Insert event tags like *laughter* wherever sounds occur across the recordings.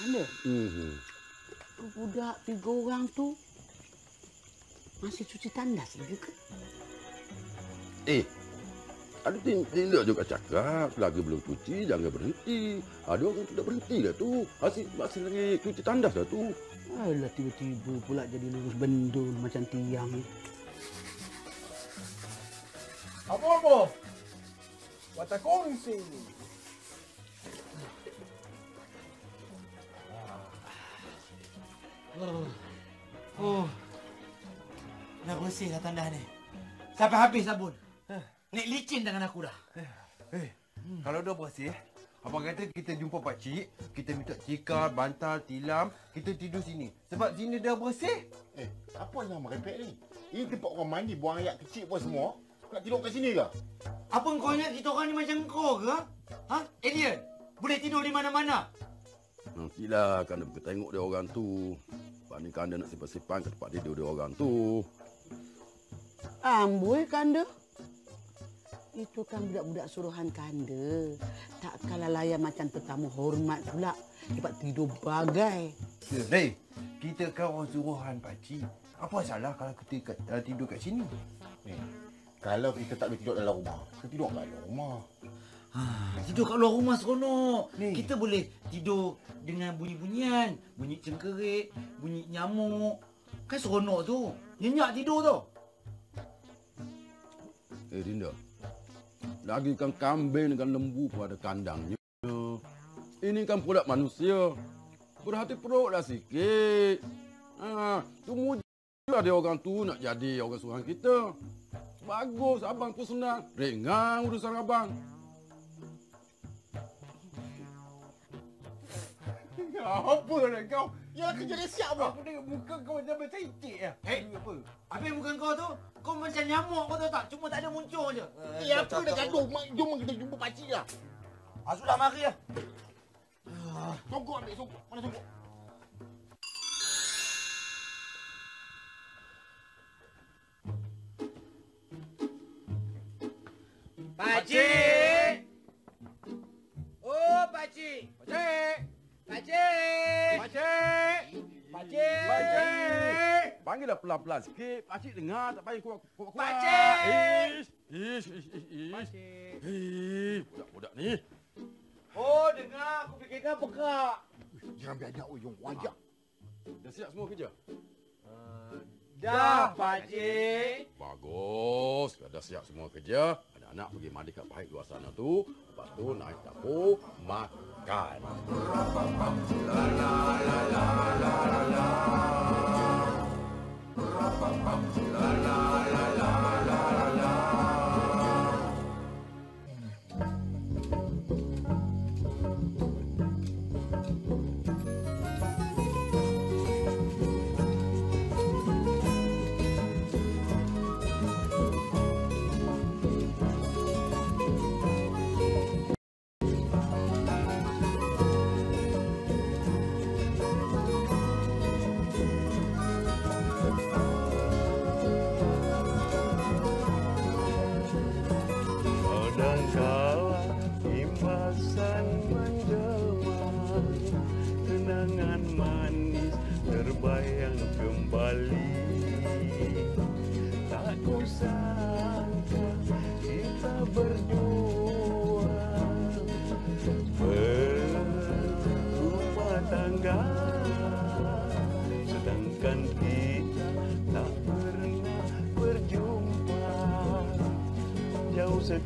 Anda, Mhm. tu budak tiga orang tu masih cuci tandas lagi ke? Eh, ada tin- tindak juga cakap, selagi belum cuci, jangan berhenti. Ada orang tidak berhenti lah tu. Masih, masih lagi cuci tandas lah tu. Alah, tiba-tiba pula jadi lurus bendul macam tiang. Apa-apa? Wata kongsi. Oh. Oh. Dah bersih dah tandas ni. Sampai habis sabun. Nek licin tangan aku dah. Eh, kalau dah bersih, abang kata kita jumpa pak cik, kita minta cikar, bantal, tilam, kita tidur sini. Sebab sini dah bersih. Eh, apa yang merepek ni? Ini tempat orang mandi, buang air kecil pun semua. Nak tidur kat sini ke? Apa kau ingat kita orang ni macam kau ke? Ha? Alien? Boleh tidur di mana-mana? Nantilah kan kita tengok dia orang tu. Bandingkan dia nak simpan-simpan ke tempat tidur dia orang tu. Amboi kanda. Itu kan budak-budak suruhan kanda. Tak kalah layan macam tetamu hormat pula. Dapat tidur bagai. Hei, kita kan orang suruhan pak cik. Apa salah kalau kita kat, uh, tidur kat sini? Ni, kalau kita tak boleh tidur dalam rumah, kita tidur kat dalam rumah. Ha, tidur kat luar rumah seronok. Ni. Kita boleh tidur dengan bunyi-bunyian. Bunyi cengkerik, bunyi nyamuk. Kan seronok tu. Nyenyak tidur tu. Eh Dinda, lagi kan kambing dengan lembu pun ada kandangnya. Ini kan produk manusia. Berhati perutlah sikit. Ha, tu mudah dia orang tu nak jadi orang suruhan kita. Bagus, abang pun senang. Ringan urusan abang. Apa nak kau? Ya, kerja dia siap apa? Aku tengok muka kau macam bercicik ya. Hei. apa? Habis muka kau tu, kau macam nyamuk kau tahu tak? Cuma tak ada muncul je. Eh, apa dah gaduh? Mak, Jom kita jumpa pakcik lah. Ah, sudah mari lah. Songkok ambil songkok. Mana songkok? Pakcik! Panggillah pelan-pelan sikit. Pakcik dengar tak payah kuat kuat. Pakcik! Ish, ish, ish, ish, ish. Pakcik! Hei, budak-budak ni. Oh, dengar. Aku fikirkan pekak. Jangan biadab, Uyung. Wajak. Dah siap semua kerja? Dah, pakcik. Bagus. Dah siap semua kerja. Anak-anak pergi mandi kat pahit luar sana tu. Lepas tu naik dapur, makan. La la la la.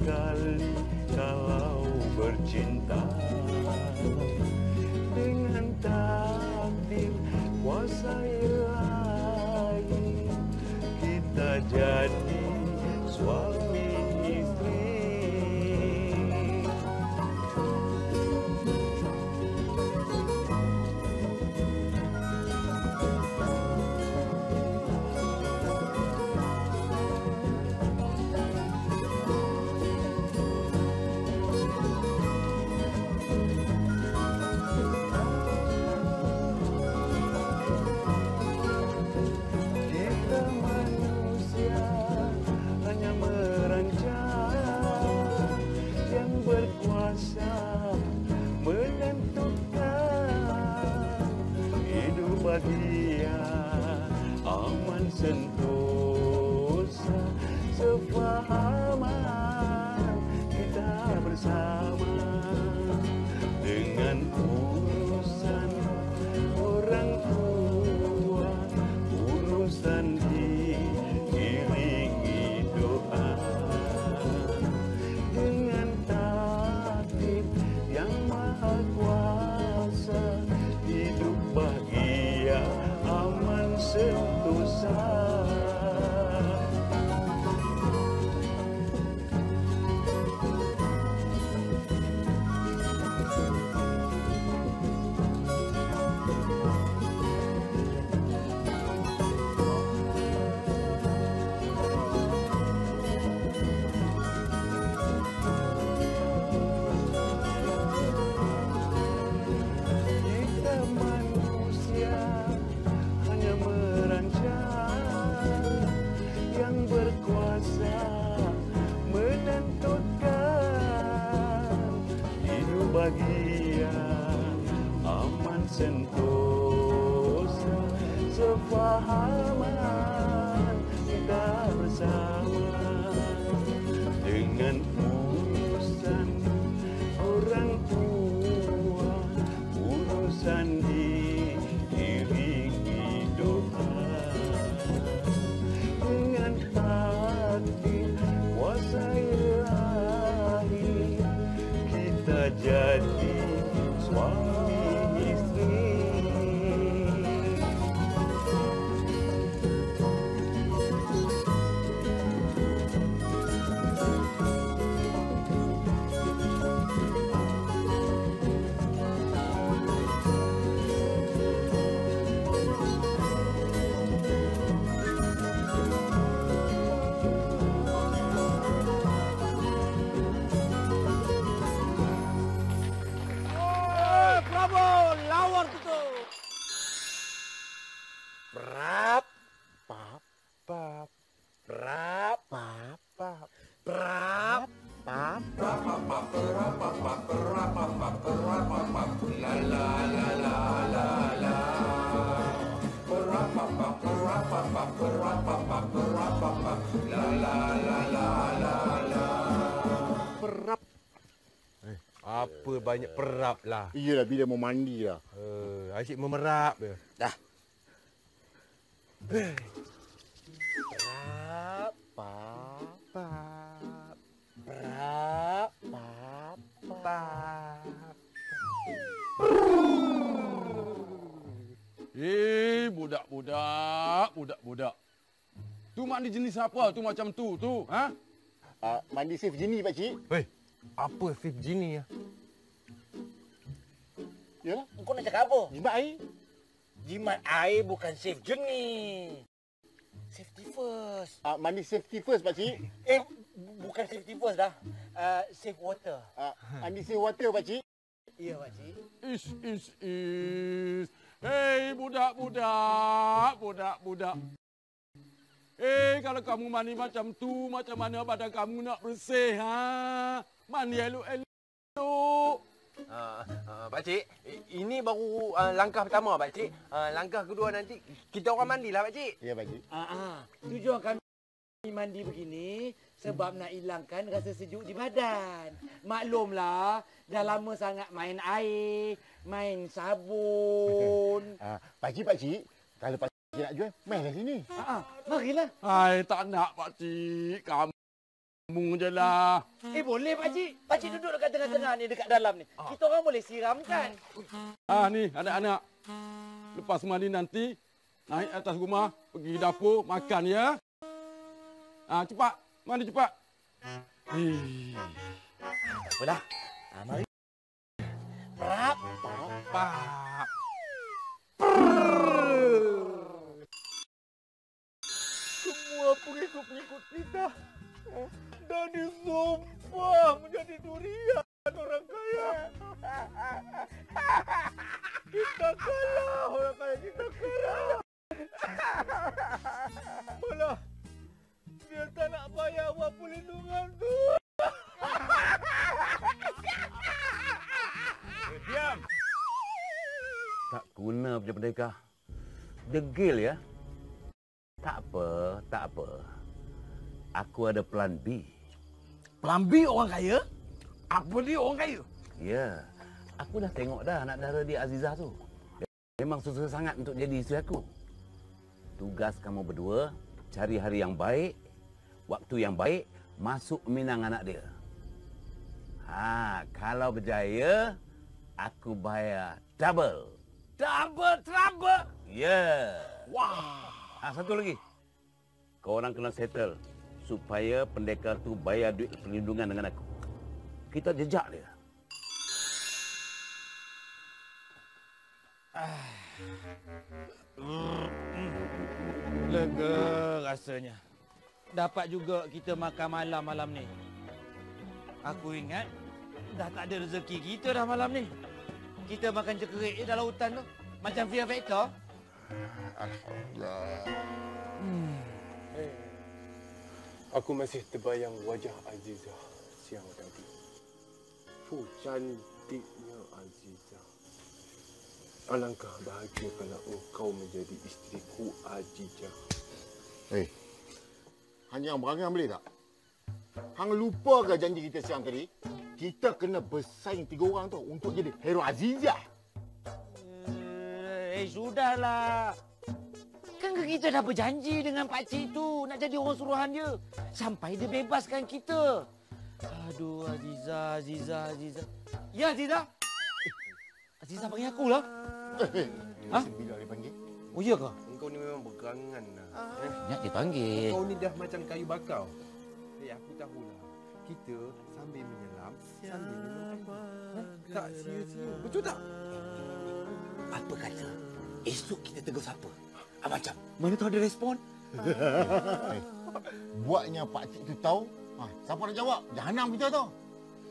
kali bahagia aman sentosa sefahaman sefahaman kita bersama apa banyak perap lah. Iyalah bila mau mandi lah. Uh, asyik memerap je. Dah. Pap, Pap, Berap. pap. pap. Eh, budak-budak, budak-budak. Tu mandi jenis apa tu macam tu tu, ha? Ah, mandi safe jenis pak cik. Hei, apa Fif Genie ya? Yalah, Kau nak cakap apa? jimat air. Jimat air bukan safe jenis. Safety first. Ah, mandi safety first pak cik. Eh, bu- bukan safety first dah. Uh, safe water. Ah, mandi safe water pak cik. Ya, pakcik. Is, is, is. Hei, budak-budak, budak-budak. Eh, kalau kamu mandi macam tu, macam mana badan kamu nak bersih, ha? Mandi elok-elok. Uh, uh, Pakcik, i- ini baru uh, langkah pertama Pakcik. Uh, langkah kedua nanti kita orang mandilah Pakcik. Ya pak cik. Ah, ah. Tujuan kami mandi begini sebab nak hilangkan rasa sejuk di badan. Maklumlah, dah lama sangat main air, main sabun. *laughs* Ah, pak cik pak cik. Kalau pak cik nak jual, mainlah sini. Ah, ah. marilah. Hai, tak nak, pakcik. Kamu je lah. Eh, boleh pakcik. Pakcik duduk dekat tengah-tengah ni, dekat dalam ni. Kita orang boleh siramkan. Ah, ni, anak-anak. Lepas mandi nanti, naik atas rumah, pergi dapur, makan ya. Ah, cepat. Mandi cepat. Eh. Apalah. Ah, mari. Prap. Pak. Semua pengikut-pengikut kita dah disumpah menjadi durian orang kaya. Kita kalah orang kaya, kita kalah. Malah dia tak nak bayar wang perlindungan tu. Diam. Tak guna punya pendekah. Degil ya? Tak apa, tak apa. Aku ada plan B. Plan B orang kaya? Apa dia orang kaya? Ya, aku dah tengok dah anak dara dia Azizah tu. Memang susah sangat untuk jadi isteri aku. Tugas kamu berdua, cari hari yang baik, waktu yang baik, masuk minang anak dia. Ha, kalau berjaya, aku bayar double. Double trouble. Ya. Yeah. Wah. Ha, satu lagi. Kau orang kena settle supaya pendekar tu bayar duit perlindungan dengan aku. Kita jejak dia. Lega rasanya. Dapat juga kita makan malam malam ni. Aku ingat dah tak ada rezeki kita dah malam ni. Kita makan cekerik je dalam hutan tu. Macam Fear Factor. Alhamdulillah. Aku masih terbayang wajah Azizah siang tadi. Fuh, cantiknya Azizah. Alangkah bahagia kalau engkau menjadi isteriku Azizah. Hei. Hanya yang berangan boleh tak? Hang lupa ke janji kita siang tadi? Kita kena bersaing tiga orang tu untuk jadi hero Azizah. Eh, sudahlah. Kan kita dah berjanji dengan Pak Cik tu nak jadi orang suruhan dia. Sampai dia bebaskan kita. Aduh, Aziza, Aziza, Aziza. Ya, Aziza. Eh, Aziza panggil aku lah. Eh, eh. Ha? Bila dia panggil? Oh, iya ke? Engkau ni memang berangan lah. Eh? Nak dipanggil. Kau ni dah macam kayu bakau. Eh, aku tahulah. Kita sambil menyelam, sambil minum air. Eh, Tak sia-sia. Betul tak? Apa kata? Esok kita tegur siapa? Ah, macam? Mana tahu ada respon? Eh, *laughs* buatnya Pak Cik tu tahu, ha, siapa nak jawab? Jahanam kita tu.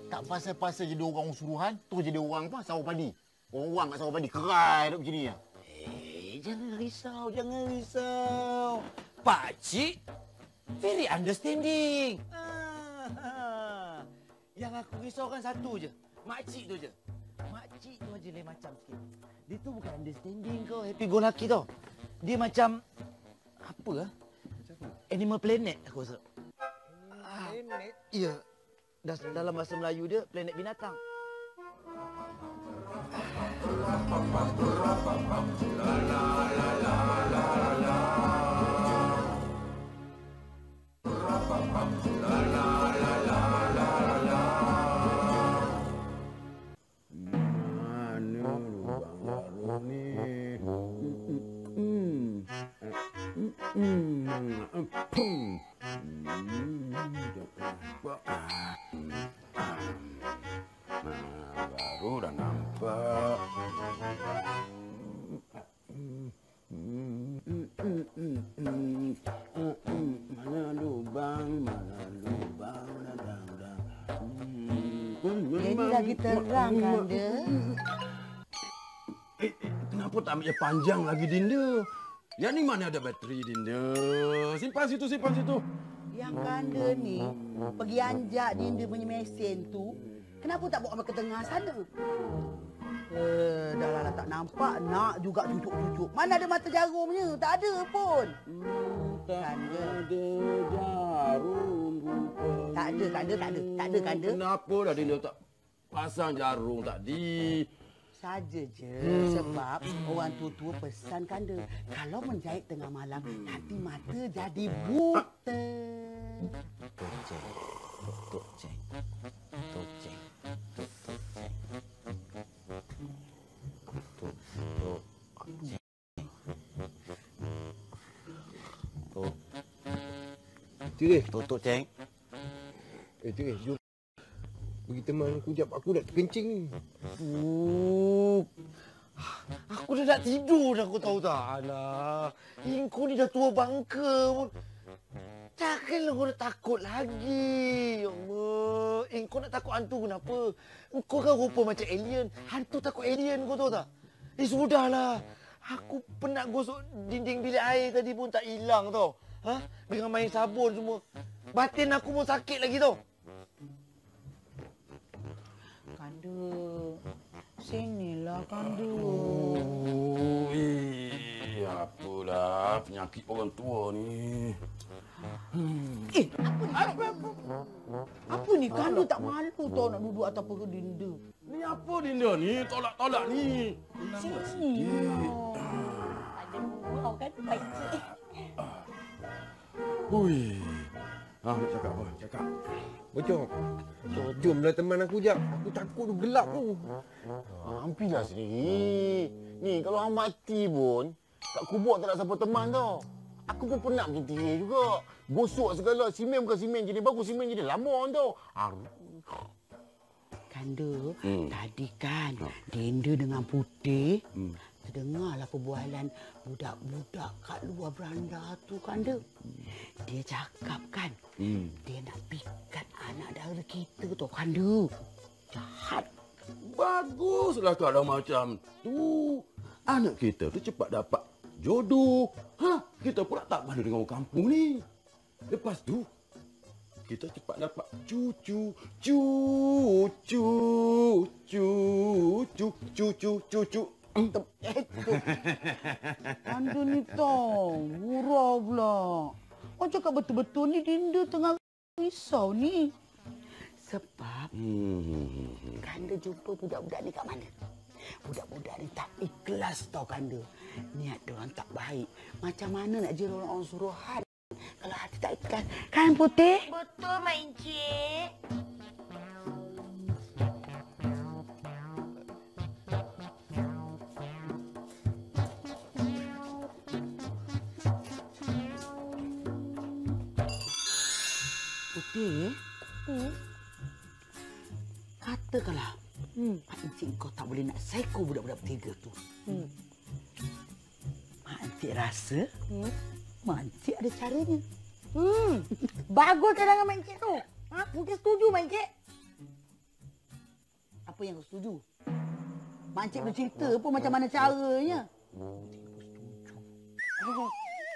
Tak pasal-pasal jadi orang suruhan, tu jadi orang apa? Sawah padi. Orang kat sawah padi, kerai duk macam ni. ya. Eh, jangan risau, jangan risau. Pak Cik, very understanding. Ah, *laughs* yang aku risaukan satu je. Mak Cik tu je. Mak Cik tu aja lain macam sikit. Dia tu bukan understanding kau, happy go lucky tau. Dia macam, apa ah? Animal Planet aku rasa. Planet? Ya, das- dalam bahasa Melayu dia, planet binatang. Mana Eh, eh, kenapa tak ambil panjang lagi, Dinda? Yang ni mana ada bateri, Dinda? Simpan situ, simpan situ. Yang kanda ni pergi anjak dinda punya mesin tu. Kenapa tak bawa ke tengah sana? Eh, dah lah tak nampak nak juga cucuk-cucuk. Mana ada mata jarumnya? Tak ada pun. Tak Kanda. ada jarum rupa. Tak ada, kanda, tak ada. Tak ada, kanda. Kenapa dah Dinda tak pasang jarum tadi? Saja je. Sebab orang tua-tua pesan kanda. Kalau menjahit tengah malam, nanti mata jadi buta. Tok Ceng. Tok Ceng. Tok Ceng. Tok Tok Ceng. Tok Tok Ceng. Tok. Tok Tok Ceng. Eh, Tirih, jom. Pergi teman aku jap. Aku nak terkencing ni. Aku dah nak tidur dah kau tahu tak? Alah. Kau ni dah tua bangka pun. Takkanlah kau nak takut lagi. Ya Allah. Eh, kau nak takut hantu kenapa? Kau kan rupa macam alien. Hantu takut alien kau tahu tak? Eh, sudahlah. Aku penat gosok dinding bilik air tadi pun tak hilang tau. Ha? Dengan main sabun semua. Batin aku pun sakit lagi tau. Kanda. Sinilah kanda. Oh, eh, apa Itulah penyakit orang tua ni. Eh, apa ni? Apa, apa, apa ni? Kandu tak malu tau nak duduk atas perut dinda. Ni apa Dinda ni? Tolak-tolak ni. Lambat sikit. Wow kan baik cik. Hui. Ha, nak cakap apa? Cakap. Bocor. Oh, jomlah teman aku jap. Aku takut tu gelap tu. Ah, Ampilah sendiri. Ni kalau hang mati pun, kat kubur tak ada siapa teman tau. Aku pun penat macam dia juga. Gosok segala. Simen bukan simen jenis bagus. Simen jenis lama tau. Ah, Kanda, Hmm. tadi kan Dinda dengan Putih terdengarlah perbualan budak-budak kat luar beranda tu Kanda. Dia cakap kan, Hmm. dia nak pikat anak dara kita tu Kanda. Jahat. Baguslah kalau macam tu. Anak kita tu cepat dapat jodoh. Ha, kita pula tak malu dengan orang kampung ni. Lepas tu, kita cepat dapat cucu, cucu, cucu, cucu, cucu, cucu. Kanda ni tau, murah pula. Orang cakap betul-betul ni Dinda tengah risau ni. Sebab Hmm. Kanda jumpa budak-budak ni kat mana? Budak-budak ni tak ikhlas tau Kanda. Niat diorang tak baik. Macam mana nak jadi orang-orang suruhan kalau hati tak ikhlas? Kan Putih? Betul Mak Encik. Putih? Hmm. Katakanlah Hmm. Mak Encik kau tak boleh nak psycho budak-budak bertiga tu. Hmm. Mak Encik rasa Hmm. Mak Encik ada caranya. Hmm. *laughs* Bagus cadangan Mak Encik tu. Ha? Mungkin setuju Mak Encik. Apa yang kau setuju? Mak Encik bercerita pun macam mana caranya.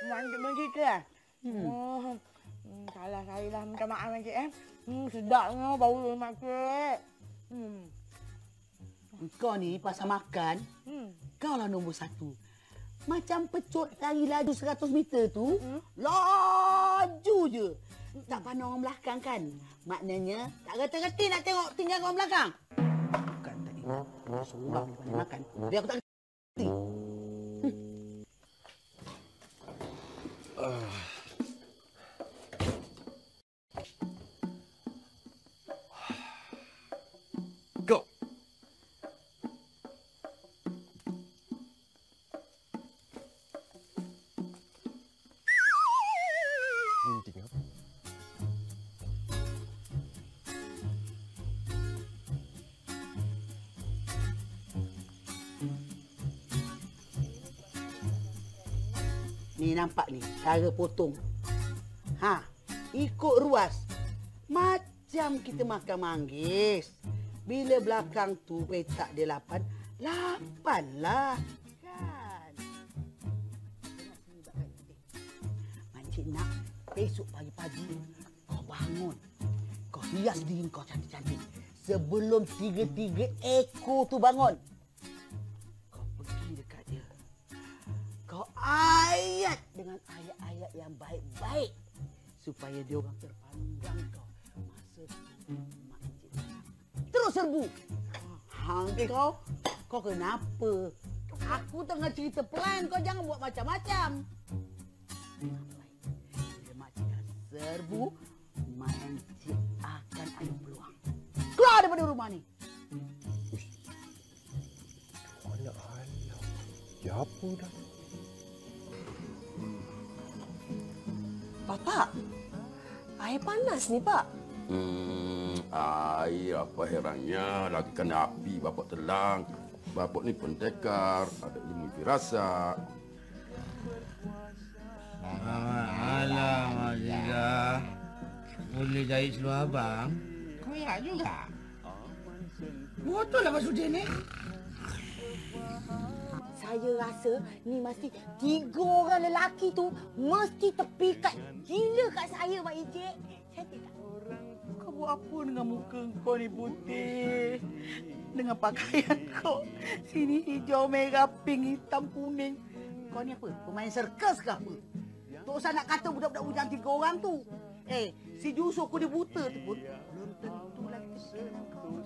Mak Encik begitu lah. Hmm. Oh, salah saya lah. Minta maaf Encik eh. Hmm, sedapnya bau Mak Encik. Hmm. Kau ni pasal makan, Hmm. kau lah nombor satu. Macam pecut lari laju 100 meter tu, Hmm? laju je. Tak pandang orang belakang kan? Maknanya tak reti-reti nak tengok tinggal orang belakang. Bukan tadi. Seorang ni pandai makan. Biar aku tak reti. Nampak ni, cara potong. Ha, ikut ruas. Macam kita makan manggis. Bila belakang tu petak dia lapan, lapan lah. Kan? Makcik nak besok pagi-pagi kau bangun. Kau hias diri kau cantik-cantik. Sebelum tiga-tiga ekor tu bangun. Kau pergi dekat dia. Kau ayat dengan ayat-ayat yang baik-baik supaya dia orang terpandang kau masa datang. Terus serbu. Hang kau, kau kenapa? Aku tengah cerita plan, kau jangan buat macam-macam. Bila mak cik dah serbu, encik akan ada peluang. Keluar daripada rumah ni. Anak halau. Ya apa dah? Bapak, air panas ni, Pak. Hmm, air apa herannya lagi kena api bapak telang. Bapak ni pendekar, ada ilmu firasat. Aziza. Boleh jahit seluar abang? Koyak juga. Betul lah Masudin ni. Saya rasa ni mesti tiga orang lelaki tu mesti terpikat gila kat saya Mak tak? Kau buat apa dengan muka kau ni putih? Dengan pakaian *laughs* kau. Sini hijau, merah, pink, hitam, kuning. Kau ni apa? Pemain sirkus ke apa? Tak usah nak kata budak-budak bujang tiga orang tu. Eh, si Jusuk aku dia buta tu pun belum tentu lagi kau.